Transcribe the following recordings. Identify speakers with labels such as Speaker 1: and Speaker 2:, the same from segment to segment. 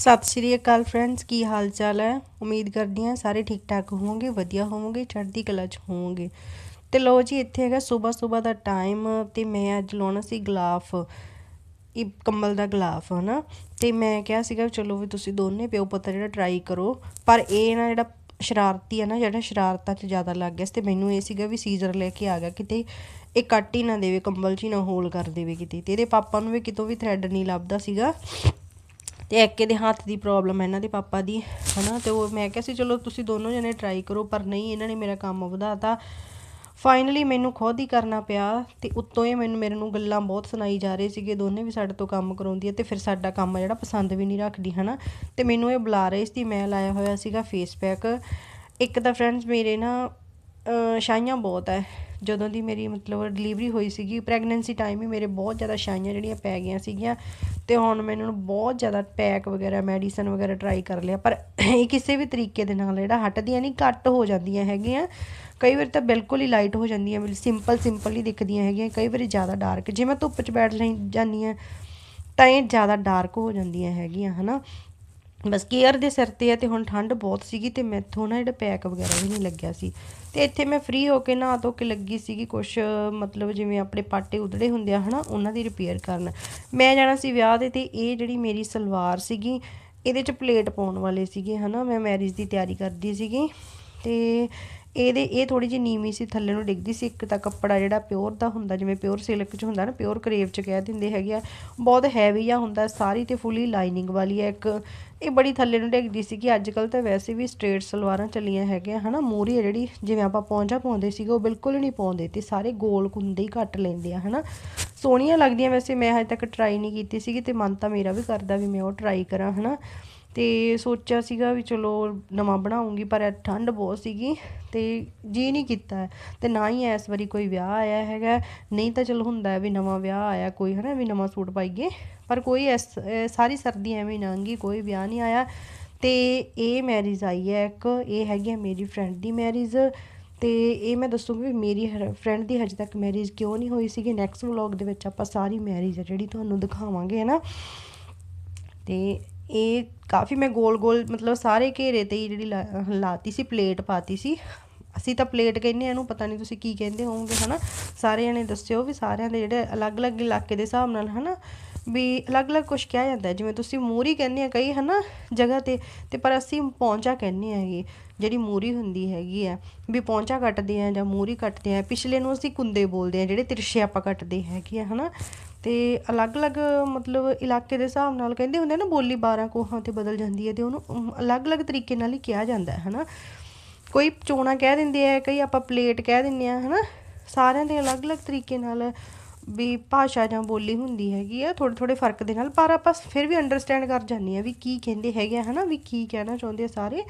Speaker 1: ਸਤਿ ਸ਼੍ਰੀ ਅਕਾਲ ਫਰੈਂਡਸ ਕੀ ਹਾਲ ਚਾਲ ਹੈ? ਉਮੀਦ ਕਰਦੀ ਹਾਂ ਸਾਰੇ ਠੀਕ ਠਾਕ ਹੋਵੋਗੇ, ਵਧੀਆ ਹੋਵੋਗੇ, ਚੜ੍ਹਦੀ ਕਲਾ 'ਚ ਹੋਵੋਗੇ। ਤੇ ਲੋ ਜੀ, ਇੱਥੇ ਹੈਗਾ ਸਵੇਰ ਸਵੇਰ ਦਾ ਟਾਈਮ ਤੇ ਮੈਂ ਅੱਜ ਲਾਉਣਾ ਸੀ ਗਲਾਫ। ਇਹ ਕੰਬਲ ਦਾ ਗਲਾਫ, ਹਨਾ? ਤੇ ਮੈਂ ਕਿਹਾ ਸੀਗਾ ਵੀ ਚਲੋ ਵੀ ਤੁਸੀਂ ਦੋਨੇ ਪਿਓ ਪੁੱਤ ਜਿਹੜਾ ਟਰਾਈ ਕਰੋ। ਪਰ ਇਹ ਨਾ ਜਿਹੜਾ ਸ਼ਰਾਰਤੀ ਹੈ ਨਾ, ਜਿਹੜਾ ਸ਼ਰਾਰਤਾਂ 'ਚ ਜ਼ਿਆਦਾ ਲੱਗ ਗਿਆ ਸੀ ਤੇ ਮੈਨੂੰ ਇਹ ਸੀਗਾ ਵੀ ਸੀਜ਼ਰ ਲੈ ਕੇ ਆ ਗਿਆ ਕਿਤੇ। ਇਹ ਕੱਟ ਹੀ ਨਾ ਦੇਵੇ, ਕੰਬਲ 'ਚ ਹੀ ਨਾ ਹੋਲ ਕਰ ਦੇਵੇ ਕਿਤੇ। ਤੇ ਇਹਦੇ ਪਾਪਾ ਨੂੰ ਵੀ ਕਿਤੋਂ ਵੀ ਥ੍ਰੈਡ ਨਹੀਂ ਲੱਭਦਾ ਸੀਗਾ। ਤੇ ਐਕੇ ਦੇ ਹੱਥ ਦੀ ਪ੍ਰੋਬਲਮ ਹੈ ਇਹਨਾਂ ਦੇ ਪਾਪਾ ਦੀ, ਹਨਾ? ਤੇ ਉਹ ਮੈਂ ਕਿਹਾ ਸੀ, ਚਲੋ ਤੁਸੀਂ ਦੋਨੋਂ ਜਣੇ ਟਰਾਈ ਕਰੋ, ਪਰ ਨਹੀਂ, ਇਹਨਾਂ ਨੇ ਮੇਰਾ ਕੰਮ ਵਧਾਤਾ। ਫਾਈਨਲੀ ਮੈਨੂੰ ਖੁਦ ਹੀ ਕਰਨਾ ਪਿਆ ਤੇ ਉੱਤੋਂ ਇਹ ਮੈਨੂੰ, ਮੇਰੇ ਨੂੰ ਗੱਲਾਂ ਬਹੁਤ ਸੁਣਾਈ ਜਾ ਰਹੇ ਸੀਗੇ। ਦੋਨੇ ਵੀ ਸਾਡੇ ਤੋਂ ਕੰਮ ਕਰਾਉਂਦੀ ਹੈ ਤੇ ਫਿਰ ਸਾਡਾ ਕੰਮ ਜਿਹੜਾ ਪਸੰਦ ਵੀ ਨਹੀਂ ਰੱਖਦੀ, ਹਨਾ? ਤੇ ਮੈਨੂੰ ਇਹ ਬੁਲਾ ਰਹੇ ਸੀ, ਮੈਂ ਲਾਇਆ ਹੋਇਆ ਸੀਗਾ ਫੇਸ ਪੈਕ ਇੱਕ ਤਾਂ ਫਰੈਂਡਸ ਮੇਰੇ ਨਾ, ਅਹ ਬਹੁਤ ਹੈ। ਜਦੋਂ ਦੀ ਮੇਰੀ ਮਤਲਬ ਡਿਲੀਵਰੀ ਹੋਈ ਸੀਗੀ ਪ੍ਰੈਗਨੈਂਸੀ ਟਾਈਮ ਹੀ ਮੇਰੇ ਬਹੁਤ ਜ਼ਿਆਦਾ ਛਾਈਆਂ ਜਿਹੜੀਆਂ ਪੈ ਗਈਆਂ ਸੀਗੀਆਂ ਤੇ ਹੁਣ ਮੈਨੂੰ ਬਹੁਤ ਜ਼ਿਆਦਾ ਪੈਕ ਵਗੈਰਾ ਮੈਡੀਸਨ ਵਗੈਰਾ ਟਰਾਈ ਕਰ ਲਿਆ। ਪਰ ਇਹ ਕਿਸੇ ਵੀ ਤਰੀਕੇ ਦੇ ਨਾਲ ਜਿਹੜਾ ਹਟਦੀਆਂ ਨਹੀਂ, ਘੱਟ ਹੋ ਜਾਂਦੀਆਂ ਹੈਗੀਆਂ। ਕਈ ਵਾਰ ਤਾਂ ਬਿਲਕੁਲ ਹੀ ਲਾਈਟ ਹੋ ਜਾਂਦੀਆਂ ਸਿੰਪਲ ਸਿੰਪਲ ਹੀ ਦਿਖਦੀਆਂ ਹੈਗੀਆਂ। ਕਈ ਵਾਰੀ ਜ਼ਿਆਦਾ ਡਾਰਕ ਜੇ ਮੈਂ ਧੁੱਪ 'ਚ ਬੈਠ ਲਈ ਜਾਂਦੀ ਹਾਂ, ਤਾਂ ਇਹ ਜ਼ਿਆਦਾ ਡਾਰਕ ਹੋ ਜਾਂਦੀਆਂ ਹੈਗੀਆਂ, ਹਨਾ? ਬਸ ਕੇਅਰ ਦੇ ਸਿਰ ਤੇ ਆ ਤੇ ਹੁਣ ਠੰਡ ਬਹੁਤ ਸੀਗੀ ਤੇ ਮੈਥੋਂ ਨਾ ਜਿਹੜਾ ਪੈਕ ਵਗੈਰਾ ਵੀ ਨਹੀਂ ਲੱਗਿਆ ਸੀ। ਤੇ ਇੱਥੇ ਮੈਂ ਫ੍ਰੀ ਹੋ ਕੇ ਨਹਾ ਧੋ ਕੇ ਲੱਗੀ ਸੀਗੀ, ਕੁਛ, ਮਤਲਬ ਜਿਵੇਂ ਆਪਣੇ ਪਾਟੇ ਉਧੜੇ ਹੁੰਦੇ ਆ, ਹਨਾ, ਉਹਨਾਂ ਦੀ ਰਿਪੇਅਰ ਕਰਨ। ਮੈਂ ਜਾਣਾ ਸੀ ਵਿਆਹ ਦੇ ਤੇ ਇਹ ਜਿਹੜੀ ਮੇਰੀ ਸਲਵਾਰ ਸੀਗੀ, ਇਹਦੇ 'ਚ ਪਲੇਟ ਪਾਉਣ ਵਾਲੇ ਸੀਗੇ, ਹਨਾ, ਮੈਂ ਮੈਰਿਜ ਦੀ ਤਿਆਰੀ ਕਰਦੀ ਸੀਗੀ। ਤੇ ਇਹਦੇ, ਇਹ ਥੋੜੀ ਜਿਹੀ ਨੀਵੀਂ ਸੀ, ਥੱਲੇ ਨੂੰ ਡਿੱਗਦੀ ਸੀ। ਇੱਕ ਤਾਂ ਕੱਪੜਾ ਜਿਹੜਾ ਪਿਓਰ ਦਾ ਹੁੰਦਾ, ਜਿਵੇਂ ਪਿਓਰ ਸਿਲਕ ਚ ਹੁੰਦਾ ਨਾ ਪਿਓਰ ਕਰੇਵ ਚ ਕਹਿ ਦਿੰਦੇ ਹੈਗੇ ਆ। ਬਹੁਤ ਹੈਵੀ ਆ ਹੁੰਦਾ, ਸਾਰੀ ਤੇ ਫੁੱਲੀ ਲਾਈਨਿੰਗ ਵਾਲੀ ਹੈ ਇੱਕ। ਇਹ ਬੜੀ ਥੱਲੇ ਨੂੰ ਡਿੱਗਦੀ ਸੀ ਕਿ ਅੱਜ ਕੱਲ ਤਾਂ ਵੈਸੇ ਵੀ ਸਟ੍ਰੇਟ ਸਲਵਾਰਾਂ ਚੱਲੀਆਂ ਹੈਗੀਆਂ, ਹਨਾ? ਮੂਰੀ ਆ ਜਿਹੜੀ, ਜਿਵੇਂ ਆਪਾਂ ਪੌਂਜਾ ਪਾਉਂਦੇ ਸੀਗੇ, ਉਹ ਬਿਲਕੁਲ ਨਹੀਂ ਪਾਉਂਦੇ ਤੇ ਸਾਰੇ ਗੋਲ ਕੁੰਦੇ ਹੀ ਘੱਟ ਲੈਂਦੇ ਆ, ਹਨਾ? ਸੋਹਣੀਆਂ ਲੱਗਦੀਆਂ ਵੈਸੇ, ਮੈਂ ਹਜੇ ਤੱਕ ਟਰਾਈ ਨਹੀਂ ਕੀਤੀ ਸੀਗੀ ਤੇ ਮਨ ਤਾਂ ਮੇਰਾ ਵੀ ਕਰਦਾ ਵੀ ਮੈਂ ਉਹ ਟਰਾਈ ਕਰਾਂ, ਹਨਾ? ਅਤੇ ਸੋਚਿਆ ਸੀਗਾ ਵੀ ਚਲੋ ਨਵਾਂ ਬਣਾਉਂਗੀ, ਪਰ ਇਹ ਠੰਡ ਬਹੁਤ ਸੀਗੀ ਅਤੇ ਜੀਅ ਨਹੀਂ ਕੀਤਾ। ਅਤੇ ਨਾ ਹੀ ਇਸ ਵਾਰੀ ਕੋਈ ਵਿਆਹ ਆਇਆ ਹੈਗਾ। ਨਹੀਂ ਤਾਂ ਚਲੋ ਹੁੰਦਾ ਵੀ ਨਵਾਂ ਵਿਆਹ ਆਇਆ, ਕੋਈ ਹੈ ਨਾ ਵੀ ਨਵਾਂ ਸੂਟ ਪਾਈਏ। ਪਰ ਕੋਈ ਇਸ ਸਾਰੀ ਸਰਦੀ ਐਵੇਂ ਹੀ ਲੰਘ ਗਈ, ਕੋਈ ਵਿਆਹ ਨਹੀਂ ਆਇਆ। ਅਤੇ ਇਹ ਮੈਰਿਜ ਆਈ ਹੈ ਇੱਕ, ਇਹ ਹੈਗੀ ਹੈ ਮੇਰੀ ਫਰੈਂਡ ਦੀ ਮੈਰਿਜ ਅਤੇ ਇਹ ਮੈਂ ਦੱਸੂਗੀ ਵੀ ਮੇਰੀ ਫਰੈਂਡ ਦੀ ਹਜੇ ਤੱਕ ਮੈਰਿਜ ਕਿਉਂ ਨਹੀਂ ਹੋਈ ਸੀਗੀ। ਨੈਕਸਟ ਵਲੌਗ ਦੇ ਵਿੱਚ ਆਪਾਂ ਸਾਰੀ ਮੈਰਿਜ ਹੈ ਜਿਹੜੀ ਤੁਹਾਨੂੰ ਦਿਖਾਵਾਂਗੇ ਹੈ ਨਾ ਅਤੇ ਇਹ ਕਾਫੀ ਮੈਂ ਗੋਲ ਗੋਲ ਮਤਲਬ ਸਾਰੇ ਘੇਰੇ ਤੇ ਹੀ ਜਿਹੜੀ ਲਾ- ਲਾਤੀ ਸੀ, ਪਲੇਟ ਪਾਤੀ ਸੀ। ਅਸੀਂ ਤਾਂ ਪਲੇਟ ਕਹਿੰਦੇ ਆ ਇਹਨੂੰ, ਪਤਾ ਨਹੀਂ ਤੁਸੀਂ ਕੀ ਕਹਿੰਦੇ ਹੋਵੋਗੇ, ਹਨਾ? ਸਾਰੇ ਜਣੇ ਦੱਸਿਓ ਵੀ ਸਾਰਿਆਂ ਦੇ ਜਿਹੜੇ ਅਲੱਗ-ਅਲੱਗ ਇਲਾਕੇ ਦੇ ਹਿਸਾਬ ਨਾਲ, ਹਨਾ? ਵੀ ਅਲੱਗ-ਅਲੱਗ ਕੁਝ ਕਿਹਾ ਜਾਂਦਾ ਜਿਵੇਂ ਤੁਸੀਂ ਮੂਰੀ ਕਹਿੰਦੇ ਆ ਕਈ, ਹਨਾ, ਜਗ੍ਹਾ ਤੇ ਤੇ ਪਰ ਅਸੀਂ ਪੌਂਚਾ ਕਹਿੰਦੇ ਆਗੇ ਜਿਹੜੀ ਮੂਰੀ ਹੁੰਦੀ ਹੈਗੀ ਆ ਵੀ ਪੌਂਚਾ ਕੱਟਦੇ ਆ ਜਾਂ ਮੂਰੀ ਕੱਟਦੇ ਆ ਪਿਛਲੇ ਨੂੰ ਅਸੀਂ ਕੁੰਦੇ ਬੋਲਦੇ ਆ ਜਿਹੜੇ ਤਿਰਛੇ ਆਪਾਂ ਕੱਟਦੇ ਹੈਗੇ ਆ, ਹਨਾ? ਤੇ ਅਲੱਗ-ਅਲੱਗ ਮਤਲਬ ਇਲਾਕੇ ਦੇ ਹਿਸਾਬ ਨਾਲ ਕਹਿੰਦੇ ਹੁੰਦੇ ਨਾ, ਬੋਲੀ 12 ਕੋਹਾਂ ਤੇ ਬਦਲ ਜਾਂਦੀ ਹੈ ਤੇ ਉਹਨੂੰ ਅਲੱਗ-ਅਲੱਗ ਤਰੀਕੇ ਨਾਲ ਹੀ ਕਿਹਾ ਜਾਂਦਾ ਹੈ, ਹਨਾ? ਕੋਈ ਚੋਣਾ ਕਹਿ ਦਿੰਦੇ ਆ, ਕਈ ਆਪਾਂ ਪਲੇਟ ਕਹਿ ਦਿੰਦੇ ਆ, ਹਨਾ? ਸਾਰਿਆਂ ਦੇ ਅਲੱਗ-ਅਲੱਗ ਤਰੀਕੇ ਨਾਲ ਵੀ ਭਾਸ਼ਾ ਜਾਂ ਬੋਲੀ ਹੁੰਦੀ ਹੈਗੀ ਆ ਥੋੜੇ ਥੋੜੇ ਫ਼ਰਕ ਦੇ ਨਾਲ, ਪਰ ਆਪਾਂ ਫਿਰ ਵੀ ਅੰਡਰਸਟੈਂਡ ਕਰ ਜਾਂਦੇ ਆ ਵੀ ਕੀ ਕਹਿੰਦੇ ਹੈਗੇ ਆ, ਹਨਾ? ਵੀ ਕੀ ਕਹਿਣਾ ਚਾਹੁੰਦੇ ਆ ਸਾਰੇ।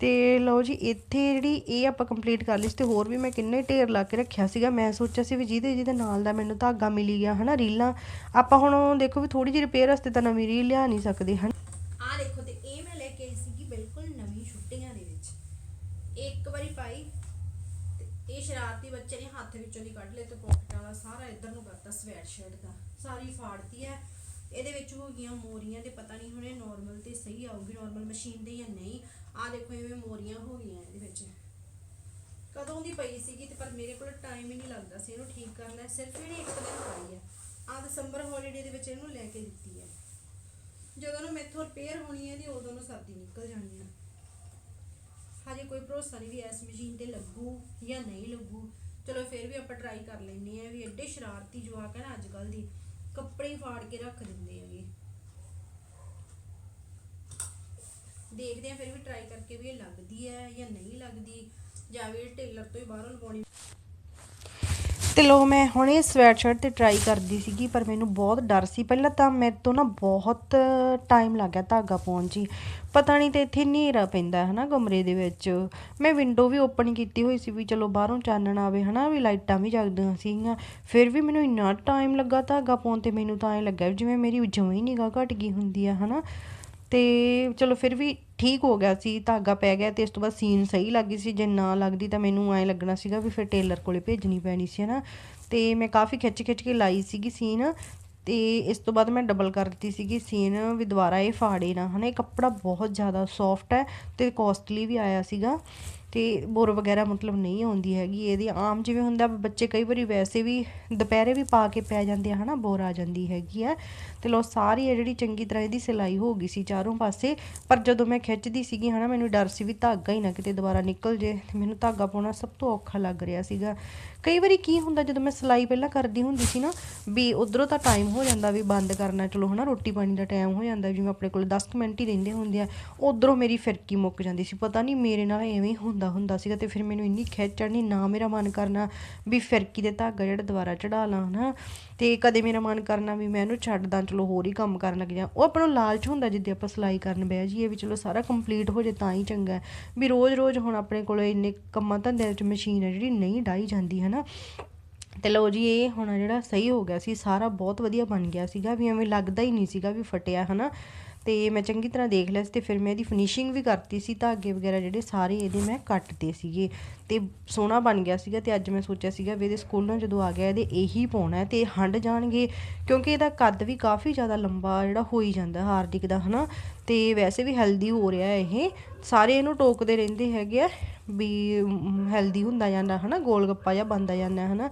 Speaker 1: ਤੇ ਲਓ ਜੀ, ਇੱਥੇ ਜਿਹੜੀ ਇਹ ਆਪਾਂ ਕੰਪਲੀਟ ਕਰ ਲਈ ਤੇ ਹੋਰ ਵੀ ਮੈਂ ਕਿੰਨੇ ਢੇਰ ਲਾ ਕੇ ਰੱਖਿਆ ਸੀਗਾ। ਮੈਂ ਸੋਚਿਆ ਸੀ ਵੀ ਜਿਹਦੇ ਜਿਹਦੇ ਨਾਲ ਦਾ ਮੈਨੂੰ ਧਾਗਾ ਮਿਲੀ ਗਿਆ, ਹਨਾ, ਰੀਲਾਂ। ਆਪਾਂ ਹੁਣ ਦੇਖੋ ਵੀ ਥੋੜੀ ਜਿਹੀ ਰਿਪੇਅਰ ਵਾਸਤੇ ਤਾਂ ਨਵੀਂ ਰੀਲ ਲਿਆ ਨਹੀਂ ਸਕਦੇ, ਹਨ।
Speaker 2: ਆ ਦੇਖੋ ਤੇ ਇਹ ਮੈਂ ਲੈ ਕੇ ਆਈ ਸੀਗੀ ਬਿਲਕੁਲ ਨਵੀਂ ਛੁੱਟੀਆਂ ਦੇ ਵਿੱਚ। ਇੱਕ ਵਾਰੀ ਪਾਈ ਤੇ ਇਹ ਸ਼ਰਾਰਤੀ ਬੱਚੇ ਨੇ ਹੱਥ ਵਿੱਚੋਂ ਦੀ ਕੱਢ ਲਿਆ ਤੇ ਪਾਕਟ ਵਾਲਾ ਸਾਰਾ ਇੱਧਰ ਨੂੰ ਕਰਤਾ ਸਵੈਟ ਸ਼ਰਟ ਦਾ। ਸਾਰੀ ਫਾੜਤੀ ਹੈ। ਇਹਦੇ ਵਿੱਚ ਹੋ ਗਈਆਂ ਮੋਰੀਆਂ ਤੇ ਪਤਾ ਨਹੀਂ ਹੁਣ ਇਹ ਨਾਰਮਲ ਤੇ ਸਹੀ ਆਊਗੀ ਨਾਰਮਲ ਮਸ਼ੀਨ ਤੇ ਜਾਂ ਨਹੀਂ। ਆ ਦੇਖੋ ਇਵੇਂ ਮੋਰੀਆਂ ਹੋ ਗਈਆਂ ਇਹਦੇ ਵਿੱਚ। ਕਦੋਂ ਦੀ ਪਈ ਸੀਗੀ ਤੇ ਪਰ ਮੇਰੇ ਕੋਲ ਟਾਈਮ ਹੀ ਨਹੀਂ ਲੱਗਦਾ ਸੀ, ਇਹਨੂੰ ਠੀਕ ਕਰਨ ਦਾ। ਸਿਰਫ ਜਿਹੜੀ ਇੱਕ ਦਿਨ ਪਾਈ ਹੈ ਆ ਦਸੰਬਰ ਹੌਲੀਡੇ ਦੇ ਵਿੱਚ ਇਹਨੂੰ ਲੈ ਕੇ ਦਿੱਤੀ ਹੈ ਜਦੋਂ ਨੂੰ ਮੈਥੋਂ ਰਿਪੇਅਰ ਹੋਣੀ ਹੈ ਦੀ ਉਦੋਂ ਨੂੰ ਸਰਦੀ ਨਿਕਲ ਜਾਣੀ ਹੈ ਹਜੇ ਕੋਈ ਭਰੋਸਾ ਨਹੀਂ ਵੀ ਇਸ ਮਸ਼ੀਨ ਤੇ ਲੱਗੂ ਜਾਂ ਨਹੀਂ ਲੱਗੂ। ਚਲੋ ਫਿਰ ਵੀ ਆਪਾਂ ਟਰਾਈ ਕਰ ਲੈਂਦੇ ਆ ਵੀ ਐਡੇ ਸ਼ਰਾਰਤੀ ਜਵਾਕ ਹੈ ਨਾ ਅੱਜ ਕੱਲ ਦੀ। ਕੱਪੜੇ ਹੀ ਫਾੜ ਕੇ ਰੱਖ ਦਿੰਦੇ ਹੈਗੇ। ਦੇਖਦੇ ਆ ਫਿਰ ਵੀ ਟਰਾਈ ਕਰਕੇ ਵੀ ਇਹ ਲੱਗਦੀ ਹੈ ਜਾਂ ਨਹੀਂ ਲੱਗਦੀ। ਜਾਂ ਵੀ ਟੇਲਰ ਤੋਂ ਹੀ ਬਾਹਰੋਂ ਲਵਾਉਣੀ
Speaker 1: ਤੇ ਲੋ ਮੈਂ ਹੁਣੇ ਸਵੈਟ ਸ਼ਰਟ ਤੇ ਟਰਾਈ ਕਰਦੀ ਸੀਗੀ, ਪਰ ਮੈਨੂੰ ਬਹੁਤ ਡਰ ਸੀ। ਪਹਿਲਾਂ ਤਾਂ ਮੇਰੇ ਤੋਂ ਨਾ ਬਹੁਤ ਟਾਈਮ ਲੱਗ ਗਿਆ ਧਾਗਾ ਪਾਉਣ 'ਚ ਹੀ। ਪਤਾ ਨਹੀਂ ਤੇ ਇੱਥੇ ਹਨੇਰਾ ਪੈਂਦਾ ਹੈ ਨਾ ਕਮਰੇ ਦੇ ਵਿੱਚ। ਮੈਂ ਵਿੰਡੋ ਵੀ ਓਪਨ ਕੀਤੀ ਹੋਈ ਸੀ ਵੀ ਚਲੋ ਬਾਹਰੋਂ ਚਾਨਣ ਆਵੇ ਹਨਾ, ਵੀ ਲਾਈਟਾਂ ਵੀ ਜਗਦੀਆਂ ਸੀਗੀਆਂ। ਫਿਰ ਵੀ ਮੈਨੂੰ ਇੰਨਾ ਟਾਈਮ ਲੱਗਾ ਧਾਗਾ ਪਾਉਣ ਤੇ, ਮੈਨੂੰ ਤਾਂ ਐਂ ਲੱਗਿਆ ਵੀ ਜਿਵੇਂ ਮੇਰੀ ਜਮਾਂ ਹੀ ਨਿਗਾਹ ਘਟ ਗਈ ਹੁੰਦੀ ਆ ਹਨਾ। ਤੇ ਚਲੋ ਫਿਰ ਵੀ ਠੀਕ ਹੋ ਗਿਆ ਸੀ, ਧਾਗਾ ਪੈ ਗਿਆ ਤੇ ਇਸ ਤੋਂ ਬਾਅਦ ਸੀਨ ਸਹੀ ਲੱਗ ਗਈ ਸੀ, ਜੇ ਨਾ ਲੱਗਦੀ ਤਾਂ ਮੈਨੂੰ ਐਂ ਲੱਗਣਾ ਸੀਗਾ ਵੀ ਫਿਰ ਟੇਲਰ ਕੋਲੇ ਭੇਜਣੀ ਪੈਣੀ ਸੀ, ਹਨਾ। ਤੇ ਮੈਂ ਕਾਫੀ ਖਿੱਚ ਖਿੱਚ ਕੇ ਲਾਈ ਸੀਗੀ ਸੀਨ ਤੇ ਇਸ ਤੋਂ ਬਾਅਦ ਮੈਂ ਡਬਲ ਕਰ ਦਿੱਤੀ ਸੀਗੀ ਸੀਨ ਵੀ ਦੁਬਾਰਾ ਇਹ ਫਾੜੇ ਨਾ, ਹਨਾ। ਇਹ ਕੱਪੜਾ ਬਹੁਤ ਜ਼ਿਆਦਾ ਸੌਫਟ ਹੈ ਤੇ ਕੋਸਟਲੀ ਵੀ ਆਇਆ ਸੀਗਾ। ਅਤੇ ਬੁਰ ਵਗੈਰਾ ਮਤਲਬ ਨਹੀਂ ਆਉਂਦੀ ਹੈਗੀ, ਇਹਦੀ ਆਮ ਜਿਵੇਂ ਹੁੰਦਾ ਬੱਚੇ ਕਈ ਵਾਰੀ ਵੈਸੇ ਵੀ ਦੁਪਹਿਰੇ ਵੀ ਪਾ ਕੇ ਪੈ ਜਾਂਦੇ ਆ, ਹਨਾ, ਬੁਰ ਆ ਜਾਂਦੀ ਹੈਗੀ ਆ। ਤੇ ਲੋ ਸਾਰੀ ਹੈ ਜਿਹੜੀ ਚੰਗੀ ਤਰ੍ਹਾਂ ਇਹਦੀ ਸਿਲਾਈ ਹੋ ਗਈ ਸੀ ਚਾਰੋਂ ਪਾਸੇ, ਪਰ ਜਦੋਂ ਮੈਂ ਖਿੱਚਦੀ ਸੀਗੀ, ਹਨਾ, ਮੈਨੂੰ ਡਰ ਸੀ ਵੀ ਧਾਗਾ ਹੀ ਨਾ ਕਿਤੇ ਦੁਬਾਰਾ ਨਿਕਲ ਜੇ, ਤੇ ਮੈਨੂੰ ਧਾਗਾ ਪਾਉਣਾ ਸਭ ਤੋਂ ਔਖਾ ਲੱਗ ਰਿਹਾ ਸੀਗਾ। ਕਈ ਵਾਰੀ ਕੀ ਹੁੰਦਾ, ਜਦੋਂ ਮੈਂ ਸਿਲਾਈ ਪਹਿਲਾਂ ਕਰਦੀ ਹੁੰਦੀ ਸੀ ਨਾ, ਵੀ ਉਧਰੋਂ ਤਾਂ ਟਾਈਮ ਹੋ ਜਾਂਦਾ ਵੀ ਬੰਦ ਕਰਨਾ, ਚਲੋ, ਹਨਾ, ਰੋਟੀ ਪਾਣੀ ਦਾ ਟਾਈਮ ਹੋ ਜਾਂਦਾ, ਜਿਵੇਂ ਆਪਣੇ ਕੋਲ 10 ਕੁ ਮਿੰਟ ਹੀ ਰਹਿੰਦੇ ਹੁੰਦੇ ਆ, ਉਧਰੋਂ ਮੇਰੀ ਫਿਰਕੀ ਮੁੱਕ ਜਾਂਦੀ ਸੀ, ਪਤਾ ਨਹੀਂ ਮੇਰੇ ਨਾਲ ਐਵੇਂ ਹੀ ਹੁੰਦਾ ਹੁੰਦਾ ਸੀਗਾ ਤੇ ਫਿਰ ਮੈਨੂੰ ਇੰਨੀ ਖਿੱਚ ਚੜ੍ਹਨੀ, ਨਾ ਮੇਰਾ ਮਨ ਕਰਨਾ ਵੀ ਫਿਰਕੀ ਦੇ ਧਾਗਾ ਜਿਹੜਾ ਦੁਬਾਰਾ ਚੜਾ ਲਾਂ ਹਨਾ, ਤੇ ਕਦੇ ਮੇਰਾ ਮਨ ਕਰਨਾ ਵੀ ਮੈਂ ਇਹਨੂੰ ਛੱਡ ਦਾਂ ਚਲੋ ਹੋਰ ਹੀ ਕੰਮ ਕਰਨ ਲੱਗ ਜਾ। ਉਹ ਆਪਣਾ ਲਾਲਚ ਹੁੰਦਾ ਜਿੱਦੇ ਆਪਾਂ ਸਿਲਾਈ ਕਰਨ ਬਹਿ ਜਾਈਏ ਵੀ ਚਲੋ ਸਾਰਾ ਕੰਪਲੀਟ ਹੋ ਜੇ ਤਾਂ ਹੀ ਚੰਗਾ ਵੀ ਰੋਜ਼-ਰੋਜ਼ ਹੁਣ ਆਪਣੇ ਕੋਲ ਇੰਨੇ ਕੰਮਾਂ ਧੰਦਿਆਂ ਵਿੱਚ ਮਸ਼ੀਨ ਹੈ ਜਿਹੜੀ ਨਹੀਂ ਡਾਈ ਜਾਂਦੀ ਹੈ ਨਾ ਤੇ ਲਓ ਜੀ, ਇਹ ਹੁਣ ਜਿਹੜਾ ਸਹੀ ਹੋ ਗਿਆ ਸੀ, ਸਾਰਾ ਬਹੁਤ ਵਧੀਆ ਬਣ ਗਿਆ ਸੀਗਾ ਵੀ ਐਵੇਂ ਲੱਗਦਾ ਹੀ ਨਹੀਂ ਸੀਗਾ ਵੀ ਫਟਿਆ ਹਨਾ। ਤੇ ਮੈਂ ਚੰਗੀ ਤਰ੍ਹਾਂ ਦੇਖ ਲਿਆ ਸੀ ਤੇ ਫਿਰ ਮੈਂ ਇਹਦੀ ਫਿਨਿਸ਼ਿੰਗ ਵੀ ਕਰਤੀ ਸੀ ਧਾਗੇ ਵਗੈਰਾ ਜਿਹੜੇ ਸਾਰੇ ਇਹਦੇ ਮੈਂ ਕੱਟਦੇ ਸੀਗੇ ਤੇ ਸੋਹਣਾ ਬਣ ਗਿਆ ਸੀਗਾ ਤੇ ਅੱਜ ਮੈਂ ਸੋਚਿਆ ਸੀਗਾ ਵੀ ਇਹਦੇ ਸਕੂਲੋਂ ਜਦੋਂ ਆ ਗਿਆ ਇਹਦੇ ਇਹੀ ਪਾਉਣਾ ਹੈ ਤੇ ਹੰਡ ਜਾਣਗੇ ਕਿਉਂਕਿ ਇਹਦਾ ਕੱਦ ਵੀ ਕਾਫੀ ਜ਼ਿਆਦਾ ਲੰਬਾ ਜਿਹੜਾ ਹੋਈ ਜਾਂਦਾ ਹਾਰਡਿਕ ਦਾ, ਹਨਾ? ਤੇ ਵੈਸੇ ਵੀ ਹੈਲਦੀ ਹੋ ਰਿਹਾ ਇਹ। ਸਾਰੇ ਇਹਨੂੰ ਟੋਕਦੇ ਰਹਿੰਦੇ ਹੈਗੇ ਆ ਵੀ ਹੈਲਦੀ ਹੁੰਦਾ ਜਾਂਦਾ, ਹਨਾ? ਗੋਲ ਗੱਪਾ ਜਿਹਾ ਬਣਦਾ ਜਾਂਦਾ, ਹਨਾ?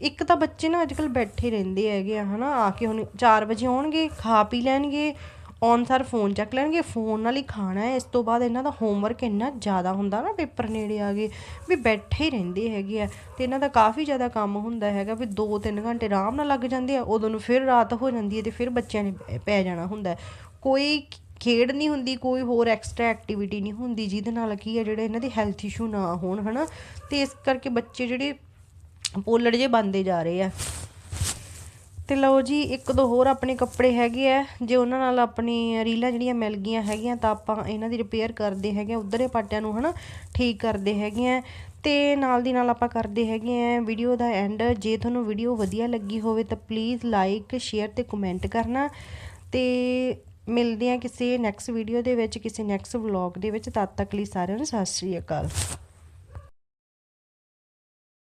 Speaker 1: ਇੱਕ ਤਾਂ ਬੱਚੇ ਨਾ ਅੱਜਕੱਲ ਬੈਠੇ ਰਹਿੰਦੇ ਹੈਗੇ ਆ, ਹਨਾ? ਆ ਕੇ ਹੁਣ 4 ਵਜੇ ਆਉਣਗੇ, ਖਾ ਪੀ ਲੈਣਗੇ ਔਨਸਰ ਫੋਨ ਚੱਕ ਲੈਣਗੇ ਫੋਨ ਨਾਲ ਹੀ ਖਾਣਾ ਹੈ। ਇਸ ਤੋਂ ਬਾਅਦ ਇਹਨਾਂ ਦਾ ਹੋਮਵਰਕ ਇੰਨਾ ਜ਼ਿਆਦਾ ਹੁੰਦਾ ਨਾ, ਪੇਪਰ ਨੇੜੇ ਆ ਗਏ, ਵੀ ਬੈਠੇ ਹੀ ਰਹਿੰਦੇ ਹੈਗੇ ਆ। ਤੇ ਇਹਨਾਂ ਦਾ ਕਾਫੀ ਜ਼ਿਆਦਾ ਕੰਮ ਹੁੰਦਾ ਹੈਗਾ ਵੀ 2-3 ਘੰਟੇ ਆਰਾਮ ਨਾਲ ਲੱਗ ਜਾਂਦੇ ਆ, ਉਦੋਂ ਨੂੰ ਫਿਰ ਰਾਤ ਹੋ ਜਾਂਦੀ ਹੈ ਤੇ ਫਿਰ ਬੱਚਿਆਂ ਨੇ ਪੈ- ਪੈ ਜਾਣਾ ਹੁੰਦਾ ਕੋਈ ਖੇਡ ਨਹੀਂ ਹੁੰਦੀ, ਕੋਈ ਹੋਰ ਐਕਸਟਰਾ ਐਕਟੀਵਿਟੀ ਨਹੀਂ ਹੁੰਦੀ, ਜਿਹਦੇ ਨਾਲ ਕੀ ਹੈ, ਜਿਹੜੇ ਇਹਨਾਂ ਦੇ ਹੈਲਥ ਇਸ਼ੂ ਨਾ ਹੋਣ, ਹਨਾ। ਤੇ ਇਸ ਕਰਕੇ ਬੱਚੇ ਜਿਹੜੇ ਪੋਲੜ ਜੇ ਬੰਦੇ ਜਾ ਰਹੇ ਆ। ਤੇ ਲਓ ਜੀ, ਇੱਕ ਦੋ ਹੋਰ ਆਪਣੇ ਕੱਪੜੇ ਹੈਗੇ ਆ। ਜੇ ਉਹਨਾਂ ਨਾਲ ਆਪਣੀ ਰੀਲਾਂ ਜਿਹੜੀਆਂ ਮਿਲ ਗਈਆਂ ਹੈਗੀਆਂ, ਤਾਂ ਆਪਾਂ ਇਹਨਾਂ ਦੀ ਰਿਪੇਅਰ ਕਰਦੇ ਹੈਗੇ ਆ ਉਧਰੇ ਪਾਟਿਆਂ ਨੂੰ, ਹਨਾ? ਠੀਕ ਕਰਦੇ ਹੈਗੇ ਆ। ਤੇ ਨਾਲ ਦੀ ਨਾਲ ਆਪਾਂ ਕਰਦੇ ਹੈਗੇ ਆ ਵੀਡੀਓ ਦਾ ਐਂਡ ਜੇ ਤੁਹਾਨੂੰ ਵੀਡੀਓ ਵਧੀਆ ਲੱਗੀ ਹੋਵੇ, ਤਾਂ ਪਲੀਜ਼ ਲਾਈਕ ਸ਼ੇਅਰ ਤੇ ਕਮੈਂਟ ਕਰਨਾ। ਤੇ ਮਿਲਦੇ ਆ ਕਿਸੇ ਨੈਕਸਟ ਵੀਡੀਓ ਦੇ ਵਿੱਚ, ਕਿਸੇ ਨੈਕਸਟ ਵਲੌਗ ਦੇ ਵਿੱਚ। ਤਦ ਤੱਕ ਲਈ ਸਾਰਿਆਂ ਨੂੰ ਸਤਿ ਸ਼੍ਰੀ ਅਕਾਲ।